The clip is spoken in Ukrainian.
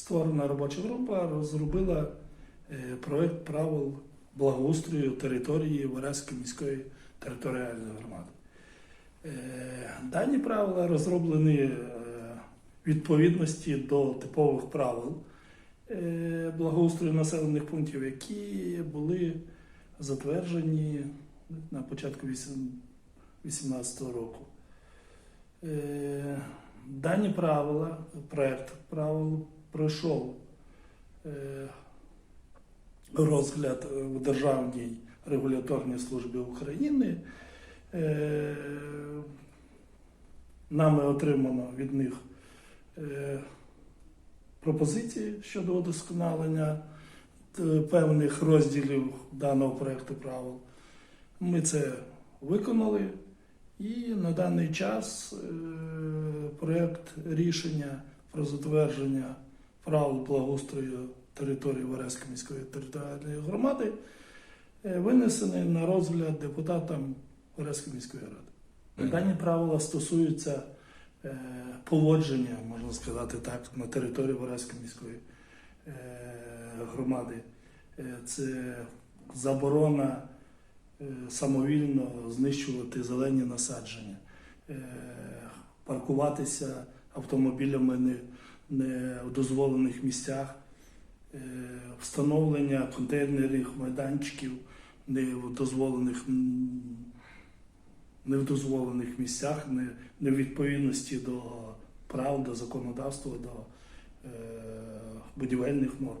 створена робоча група розробила е, проект правил благоустрою території Вараської міської територіальної громади. Е, Дані правила розроблені е, відповідності до типових правил благоустрою населених пунктів, які були затверджені на початку 2018 року. Дані правила, проект правил пройшов е, розгляд в Державній регуляторній службі України. Е, Нами отримано від них е, пропозиції щодо удосконалення певних розділів даного проекту правил. Ми це виконали, і на даний час проект рішення про затвердження правил благоустрою території Вареської міської територіальної громади е, винесений на розгляд депутатам Вареської міської ради. Дані правила стосуються е, поводження, можна сказати так, на території Вареської міської е, громади. Це заборона самовільно знищувати зелені насадження, паркуватися автомобілями в дозволених місцях, е, встановлення контейнерних майданчиків не в дозволених не в дозволених місцях, не, не в відповідності до прав, до законодавства, до е, будівельних норм.